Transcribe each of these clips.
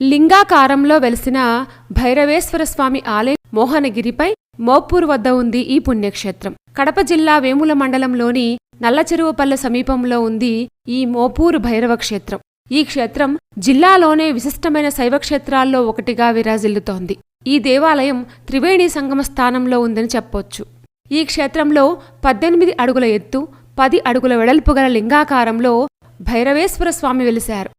లింగాకారంలో వెలిసిన భైరవేశ్వర స్వామి ఆలయం మోహనగిరిపై మోప్పూర్ వద్ద ఉంది ఈ పుణ్యక్షేత్రం. కడప జిల్లా వేముల మండలంలోని నల్లచెరువుపల్లె సమీపంలో ఉంది ఈ మోపూరు భైరవ క్షేత్రం. ఈ క్షేత్రం జిల్లాలోనే విశిష్టమైన శైవక్షేత్రాల్లో ఒకటిగా విరాజిల్లుతోంది. ఈ దేవాలయం త్రివేణి సంగమ స్థానంలో ఉందని చెప్పొచ్చు. ఈ క్షేత్రంలో పద్దెనిమిది అడుగుల ఎత్తు పది అడుగుల వెడల్పు గల లింగాకారంలో భైరవేశ్వర స్వామి వెలిశారు.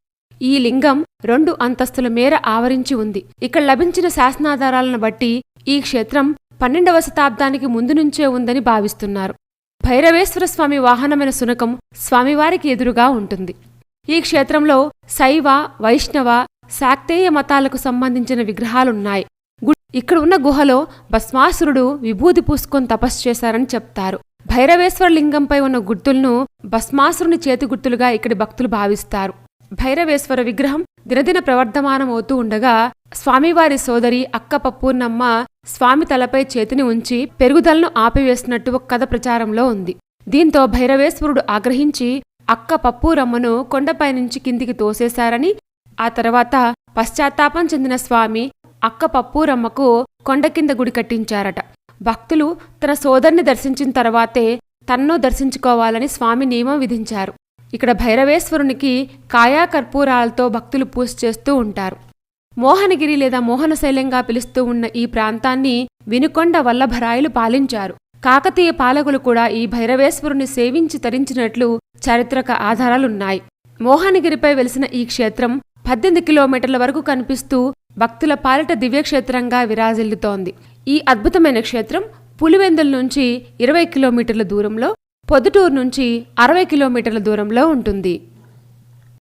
ఈ లింగం రెండు అంతస్తుల మేర ఆవరించి ఉంది. ఇక్కడ లభించిన శాసనాధారాలను బట్టి ఈ క్షేత్రం పన్నెండవ శతాబ్దానికి ముందు నుంచే ఉందని భావిస్తున్నారు. భైరవేశ్వర స్వామి వాహనమైన శునకం స్వామివారికి ఎదురుగా ఉంటుంది. ఈ క్షేత్రంలో శైవ వైష్ణవ శాక్తేయ మతాలకు సంబంధించిన విగ్రహాలున్నాయి. గు- ఇక్కడ ఉన్న గుహలో భస్మాసురుడు విభూతి పూసుకొని తపస్సు చేశారని చెప్తారు. భైరవేశ్వర లింగంపై ఉన్న గుర్తులను భస్మాసురుని చేతి గుర్తులుగా ఇక్కడి భక్తులు భావిస్తారు. భైరవేశ్వర విగ్రహం దినదిన ప్రవర్ధమానమవుతూ ఉండగా స్వామివారి సోదరి అక్క పప్పూర్ణమ్మ స్వామి తలపై చేతిని ఉంచి పెరుగుదలను ఆపివేసినట్టు ఒక కథ ప్రచారంలో ఉంది. దీంతో భైరవేశ్వరుడు ఆగ్రహించి అక్క పప్పూరమ్మను కొండపై నుంచి కిందికి తోసేశారని ఆ తర్వాత పశ్చాత్తాపం చెందిన స్వామి అక్క పప్పూరమ్మకు కొండ కింద గుడి కట్టించారట. భక్తులు తన సోదరిని దర్శించిన తర్వాతే తన్ను దర్శించుకోవాలని స్వామి నియమం విధించారు. ఇక్కడ భైరవేశ్వరునికి కాయా కర్పూరాలతో భక్తులు పూజ చేస్తూ ఉంటారు. మోహనగిరి లేదా మోహనశైలంగా పిలుస్తూ ఉన్న ఈ ప్రాంతాన్ని వినుకొండ వల్లభరాయలు పాలించారు. కాకతీయ పాలకులు కూడా ఈ భైరవేశ్వరుని సేవించి తరించినట్లు చారిత్రక ఆధారాలున్నాయి. మోహనగిరిపై వెలిసిన ఈ క్షేత్రం పద్దెనిమిది కిలోమీటర్ల వరకు కనిపిస్తూ భక్తుల పాలిట దివ్యక్షేత్రంగా విరాజిల్లుతోంది. ఈ అద్భుతమైన క్షేత్రం పులివెందుల నుంచి ఇరవై కిలోమీటర్ల దూరంలో పొద్దుటూరు నుంచి అరవై కిలోమీటర్ల దూరంలో ఉంటుంది.